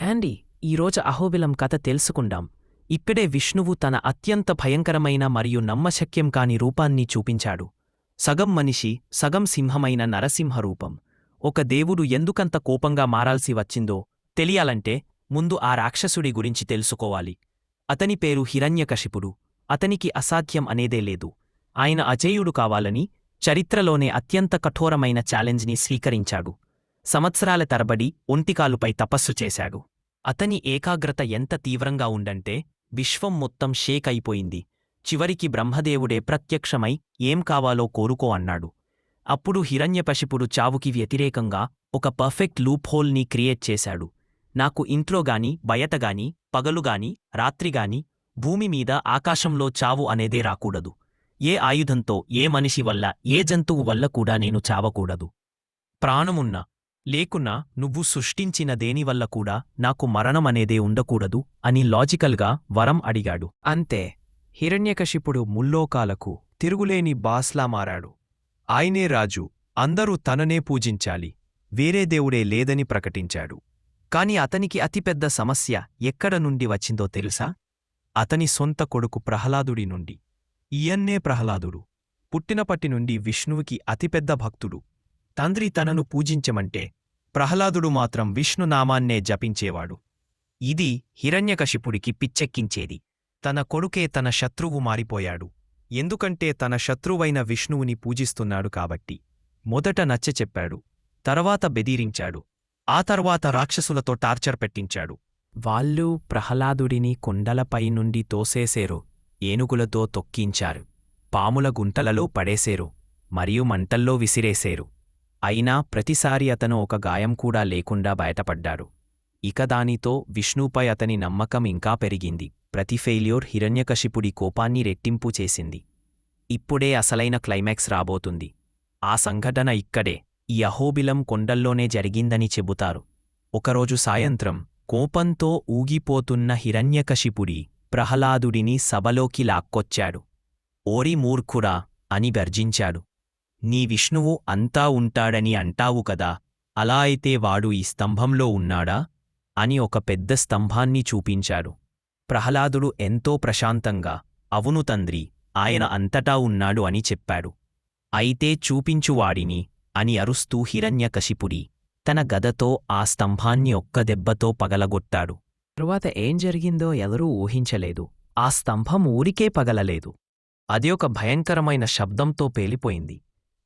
యాండీ ఈరోజు అహోబిలం కథ తెలుసుకుందాం. ఇక్కడే విష్ణువు తన అత్యంత భయంకరమైన మరియు నమ్మశక్యం కాని రూపాన్ని చూపించాడు. సగం మనిషి సగం సింహమైన నరసింహ రూపం ఒక దేవుడు ఎందుకంత కోపంగా మారాల్సి వచ్చిందో తెలియాలంటే ముందు ఆ రాక్షసుడి గురించి తెలుసుకోవాలి. అతని పేరు హిరణ్యకశిపుడు. అతనికి అసాధ్యం అనేదే లేదు. ఆయన అజేయుడు కావాలని చరిత్రలోనే అత్యంత కఠోరమైన ఛాలెంజ్ని స్వీకరించాడు. సంవత్సరాల తరబడి ఒంటికాలుపై తపస్సు చేశాడు. అతని ఏకాగ్రత ఎంత తీవ్రంగా ఉండంటే విశ్వం మొత్తం షేక్ అయిపోయింది. చివరికి బ్రహ్మదేవుడే ప్రత్యక్షమై ఏం కావాలో కోరుకో అన్నాడు. అప్పుడు హిరణ్యపశిపుడు చావుకి వ్యతిరేకంగా ఒక పర్ఫెక్ట్ లూప్ హోల్ని క్రియేట్ చేశాడు. నాకు ఇంట్లోగాని బయటగాని పగలుగాని రాత్రిగాని భూమిమీద ఆకాశంలో చావు అనేదే రాకూడదు. ఏ ఆయుధంతో ఏ మనిషి వల్ల ఏ జంతువు వల్ల కూడా నేను చావకూడదు. ప్రాణమున్నా లేకున్నా నువ్వు సృష్టించిన దేనివల్ల కూడా నాకు మరణమనేదే ఉండకూడదు అని లాజికల్గా వరం అడిగాడు. అంతే. హిరణ్యకశిపుడు ముల్లోకాలకు తిరుగులేని బాస్లా మారాడు. ఆయనే రాజు. అందరూ తననే పూజించాలి. వేరే దేవుడే లేదని ప్రకటించాడు. కాని అతనికి అతిపెద్ద సమస్య ఎక్కడ నుండి వచ్చిందో తెలుసా? అతని సొంత కొడుకు ప్రహ్లాదుడి నుండి. ఈయన్నే ప్రహ్లాదుడు. పుట్టినపట్టి నుండి విష్ణువుకి అతిపెద్ద భక్తుడు. తండ్రి తనను పూజించమంటే ప్రహ్లాదుడు మాత్రం విష్ణునామాన్నే జపించేవాడు. ఇది హిరణ్యకశిపుడికి పిచ్చెక్కించేది. తన కొడుకే తన శత్రువు మారిపోయాడు. ఎందుకంటే తన శత్రువైన విష్ణువుని పూజిస్తున్నాడు కాబట్టి. మొదట నచ్చచెప్పాడు తర్వాత బెదిరించాడు. ఆ తర్వాత రాక్షసులతో టార్చర్ పెట్టించాడు. వాళ్ళు ప్రహ్లాదుడిని కొండలపై నుండి తోసేసేరు. ఏనుగులతో తొక్కించారు. పాముల గుంటలలో పడేసేరు. మరియు మంటల్లో విసిరేసేరు. అయినా ప్రతిసారి అతను ఒక గాయం కూడా లేకుండా బయటపడ్డాడు. ఇక దానితో విష్ణుపై అతని నమ్మకం ఇంకా పెరిగింది. ప్రతి ఫెయిల్యూర్ హిరణ్యకశిపుడి కోపాన్ని రెట్టింపు చేసింది. ఇప్పుడే అసలైన క్లైమాక్స్ రాబోతుంది. ఆ సంఘటన ఇక్కడే ఈ అహోబిలం కొండల్లోనే జరిగిందని చెబుతారు. ఒకరోజు సాయంత్రం కోపంతో ఊగిపోతున్న హిరణ్యకశిపుడి ప్రహ్లాదుడిని సభలోకి లాక్కొచ్చాడు. ఓరి మూర్ఖుడా అని గర్జించాడు. నీ విష్ణువు అంతా ఉంటాడని అంటావు కదా అలా అయితే వాడు ఈ స్తంభంలో ఉన్నాడా? అని ఒక పెద్ద స్తంభాన్ని చూపించాడు. ప్రహ్లాదుడు ఎంతో ప్రశాంతంగా అవును తండ్రి ఆయన అంతటా ఉన్నాడు అని చెప్పాడు. అయితే చూపించువాడిని అని అరుస్తూ హిరణ్యకశిపుడి తన గదతో ఆ స్తంభాన్ని ఒక్క దెబ్బతో పగలగొట్టాడు. తరువాత ఏం జరిగిందో ఎవరూ ఊహించలేదు. ఆ స్తంభం ఊరికే పగలలేదు. అది ఒక భయంకరమైన శబ్దంతో పేలిపోయింది.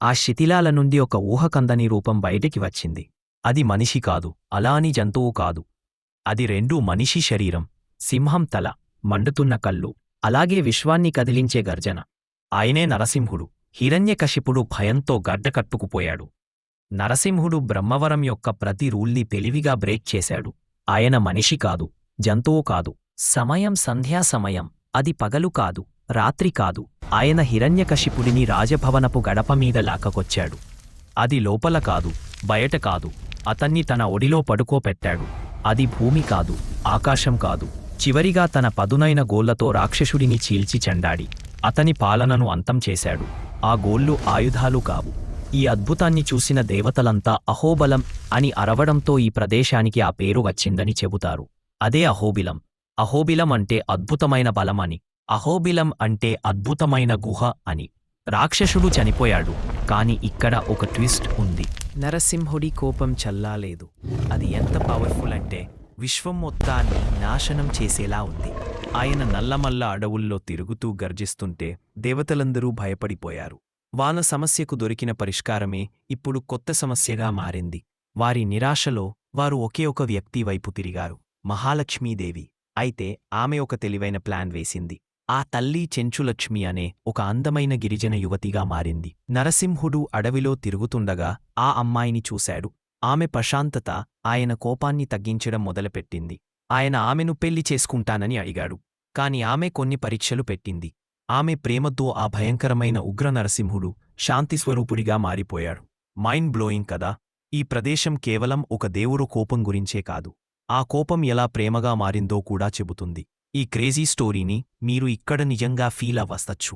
ఆ శిథిలాల నుండి ఒక ఊహకందని రూపం బయటికి వచ్చింది. అది మనిషి కాదు అలా అని జంతువు కాదు. అది రెండూ మనిషి శరీరం సింహం తల మండుతున్న కళ్ళు అలాగే విశ్వాన్ని కదిలించే గర్జన. ఆయనే నరసింహుడు. హిరణ్యకశిపుడు భయంతో గడ్డకట్టుకుపోయాడు నరసింహుడు బ్రహ్మవరం యొక్క ప్రతి రూల్ని తెలివిగా బ్రేక్ చేశాడు. ఆయన మనిషి కాదు జంతువు కాదు. సమయం సంధ్యా సమయం అది పగలు కాదు రాత్రి కాదు. ఆయన హిరణ్యకశిపుడిని రాజభవనపు గడప మీద లాక్కకొచ్చాడు. అది లోపల కాదు బయట కాదు. అతన్ని తన ఒడిలో పడుకోపెట్టాడు. అది భూమి కాదు ఆకాశం కాదు. చివరిగా తన పదునైన గోళ్ళతో రాక్షసుడిని చీల్చి చెండాడి. అతని పాలనను అంతం చేశాడు. ఆ గోళ్ళు ఆయుధాలు కావు. ఈ అద్భుతాన్ని చూసిన దేవతలంతా అహోబలం అని అరవడంతో ఈ ప్రదేశానికి ఆ పేరు వచ్చిందని చెబుతారు. అదే అహోబిలం. అహోబిలం అంటే అద్భుతమైన బలమని. అహోబిలం అంటే అద్భుతమైన గుహ అని. రాక్షసుడు చనిపోయాడు కాని ఇక్కడ ఒక ట్విస్ట్ ఉంది. నరసింహుడి కోపం చల్లాలేదు. అది ఎంత పవర్ఫుల్ అంటే విశ్వం మొత్తాన్ని నాశనం చేసేలా ఉంది. ఆయన నల్లమల్ల అడవుల్లో తిరుగుతూ గర్జిస్తుంటే దేవతలందరూ భయపడిపోయారు. వాన సమస్యకు దొరికిన పరిష్కారమే ఇప్పుడు కొత్త సమస్యగా మారింది. వారి నిరాశలో వారు ఒకే ఒక వ్యక్తి వైపు తిరిగారు మహాలక్ష్మీదేవి. అయితే ఆమె ఒక తెలివైన ప్లాన్ వేసింది. ఆ తల్లి చెంచులక్ష్మి అనే ఒక అందమైన గిరిజన యువతిగా మారింది. నరసింహుడు అడవిలో తిరుగుతుండగా ఆ అమ్మాయిని చూశాడు. ఆమె ప్రశాంతత ఆయన కోపాన్ని తగ్గించడం మొదలుపెట్టింది. ఆయన ఆమెను పెళ్ళి చేసుకుంటానని అడిగాడు. కాని ఆమె కొన్ని పరీక్షలు పెట్టింది. ఆమె ప్రేమతో ఆ భయంకరమైన ఉగ్ర నరసింహుడు శాంతిస్వరూపుడిగా మారిపోయాడు. మైండ్ బ్లోయింగ్ కదా! ఈ ప్రదేశం కేవలం ఒక దేవుడు కోపం గురించే కాదు. ఆ కోపం ఎలా ప్రేమగా మారిందో కూడా చెబుతుంది. ఈ క్రేజీ స్టోరీని మీరు ఇక్కడ నిజంగా ఫీల్ అవ్వస్తచ్చు.